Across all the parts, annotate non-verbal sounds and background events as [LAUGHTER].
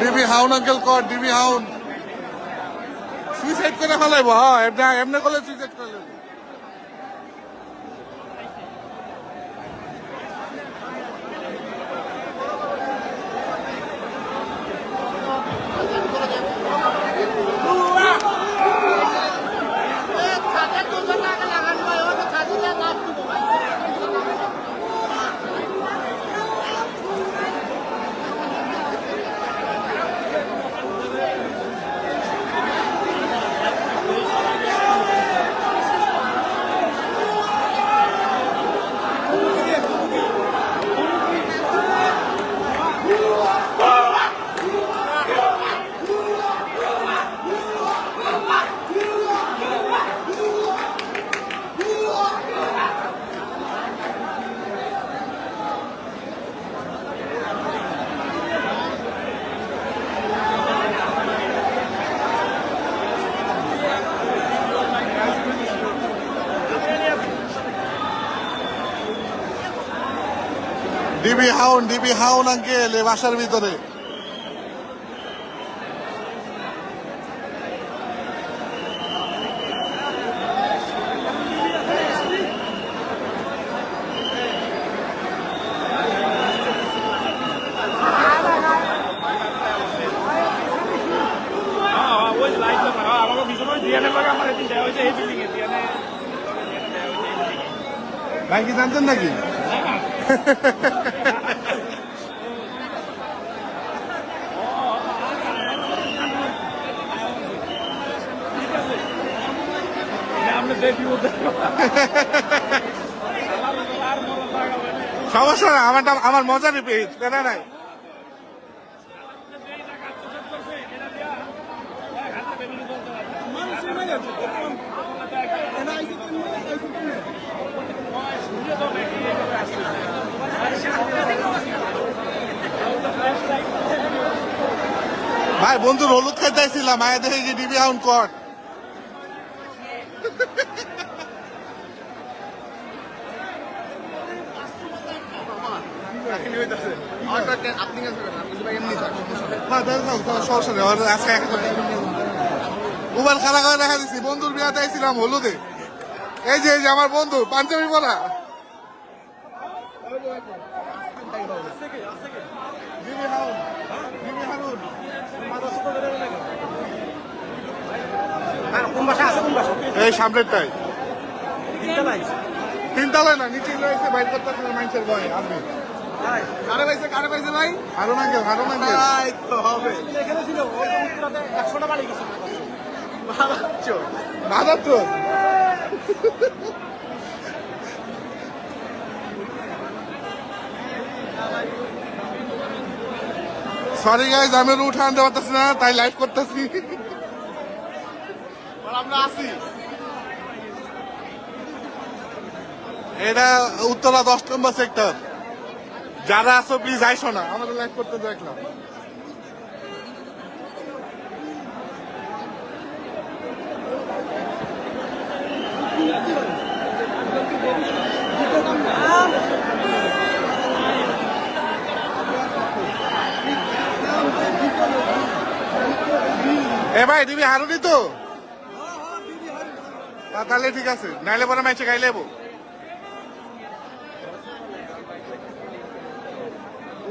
DB হাউন ডিবি হাউন। সুইসাইড করে ফেলাইব হ্যাঁ এমনি করলে সুইসাইড করে ডিবি হাউন ডিবি হাউন আঙ্কেল এই বাসার ভিতরে। এ ডিএনএ ভাই কি জানতেন নাকি? [LAUGHS] সমস্যা না, আমার আমার মজারই পেজ কেনা নাই। ভাই বন্ধুর হলুদ খাইতে আইছিলাম মায়ের দেখে ডিবি হাউন কর। সমস্যা নেই, ওর আজকে এক মোবাইল খারাপ করে দেখা দিচ্ছি বন্ধুর বিয়াতে আইছিলাম হলুদে। এই যে এই যে আমার বন্ধু পাঞ্জাবি পরা। বাসা এই সামনেরটাই। তিনটা নাই তিনতলায় না নিচে রয়েছে বাইর করতেছে মানুষের ভয় আপনি। কারে পাইছে কারে পাইছে ভাই? হারুন আঙ্কেল হারুন আঙ্কেল তাই তো হবে। এখানে ছিল ওই উত্তরাতে একশোটা বাড়ি গেছে ভালো দাদা সরি গাইজ আমি উঠে আনতে পারতেছি না তাই লাইভ করতেছি। আমরা আছি। এটা উত্তরা দশ নম্বর সেক্টর যারা আছো প্লিজ আইসো না। আমাদের লাইভ করতে দেখলাম এ ভাই তুমি হারুনি তো? তাহলে ঠিক আছে নাইলে পরে মাইছে গাই লেবো এবার আমরা মজা না নিলে হবে না।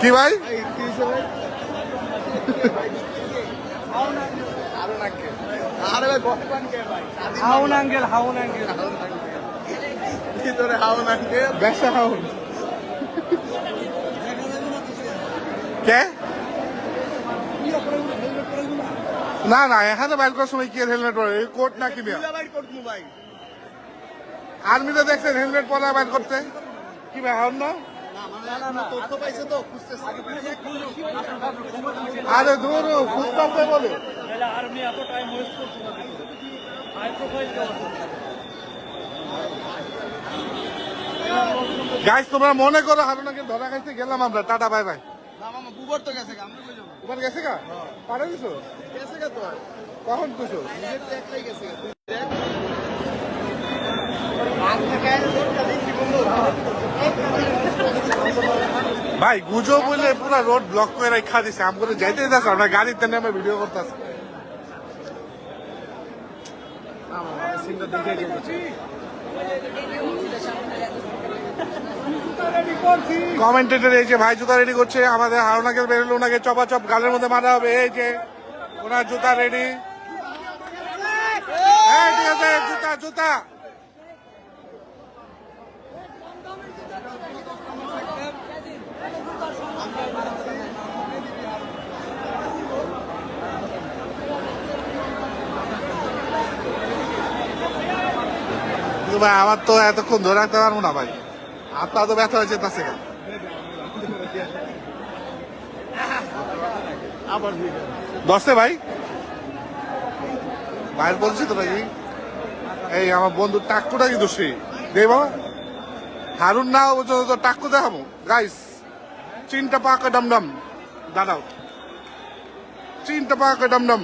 কে ভাই? হাউন হাউন ভিতরে ব্যবসা কে? না না এখানে বাইর করার সময় কি হেলমেট পরে? এই কোট না কি আর্মিতে দেখছেন হেলমেট পরা বাইর করতে? কি হন না? আরে দূর খুঁজতে বলে। তোমরা মনে করো হারুনাকে ধরা খাইতে গেলাম আমরা। টাটা বাই বাই বুবর তো গেছে তোমার গেছে গা পারে দিছো? গেছে কখন কইছো নিজের তো একটাই গেছে গা। তুই দেখ। আর থেকে রোডটা দেখছি বন্ধু ভাই গুজো বলে পুরা রোড ব্লক করে রেখা দিছে। আম করে যাইতে যাচ্ছে আমরা গাড়িতে নেমে ভিডিও করতেছি। এই যে ভাই, জুতা রেডি করছে। আমাদের ওনাকে চপা চপ গালের মধ্যে মারা হবে। এই যে, ওনার জুতা রেডি হ্যাঁ জুতা জুতা। কিন্তু ভাই, আমার তো এতক্ষণ ধরে রাখতে পারব না ভাই। হাতটা তো ব্যথা হয়ে যেতেছে আবার ভিডিও দশে ভাই বলছি তো নাকি এই আমার বন্ধু টাক্কুটা কি দোষী দে বাবা, হারুন না পর্যন্ত তো টাক্কু দেখাবো। গাইস চিনটা পাকা ডমডম? দাঁড়াও। চিনটা পাকা ডমডম?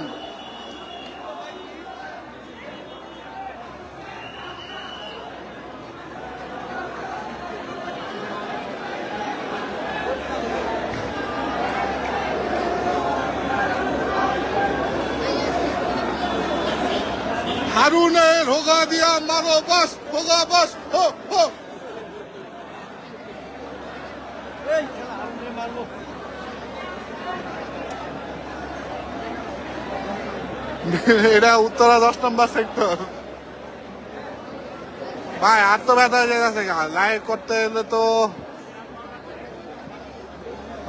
বাস হোগা বাস হো হো এই খেলা আমরা মারবো এটা উত্তরা দশ নম্বর সেক্টর ভাই আর তো ব্যথা হয়ে যাচ্ছে লাইভ করতে গেলে তো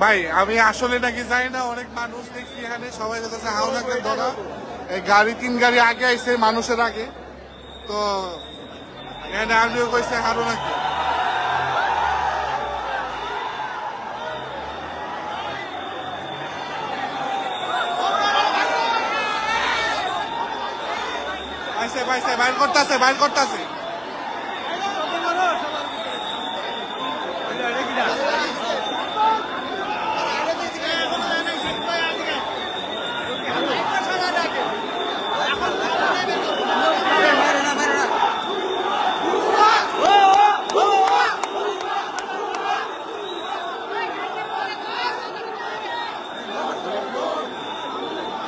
ভাই আমি আসলে নাকি জানি না অনেক মানুষ দেখছি এখানে সবাই বলতেছে হাওনাকে ধরা। এই গাড়ি, তিন গাড়ি আগে আইছে, মানুষের আগে। তো এখানে আমিও কইছে নাকি? পাইছে পাইছে, বাইর করতেছে বাইর করতেছে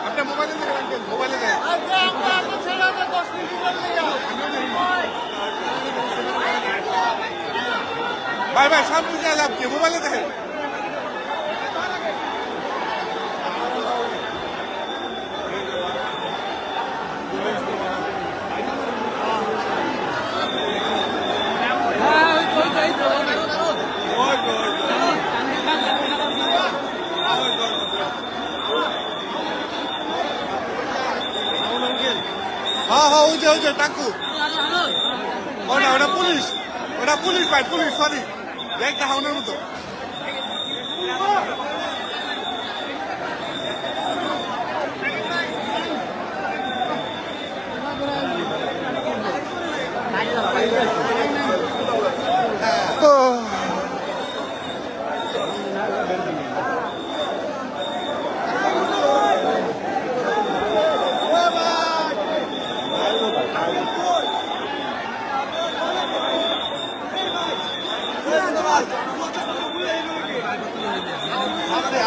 আপনি মোবাইলে দেখেন আঙ্কেল মোবাইলে দেখেন ভাই ভাই সব বুঝে লাভ কি? মোবাইলে দেখেন। হ্যাঁ হ্যাঁ ওই যে ওই যে, টাকু। ওটা ওটা পুলিশ। ওটা পুলিশ, ভাই, পুলিশ সরি ব্যাগটা হাউনের মতো।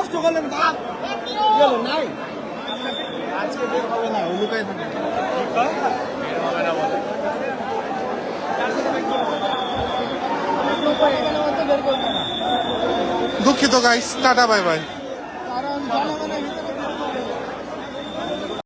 নষ্ট করলেন বাপ। গেল নাই? আজকে বের হবে না লুকাই থাকে বের হবে না বলে দুঃখিত গাইস টাটা বাই বাই কারণ জনগণের ভিতরে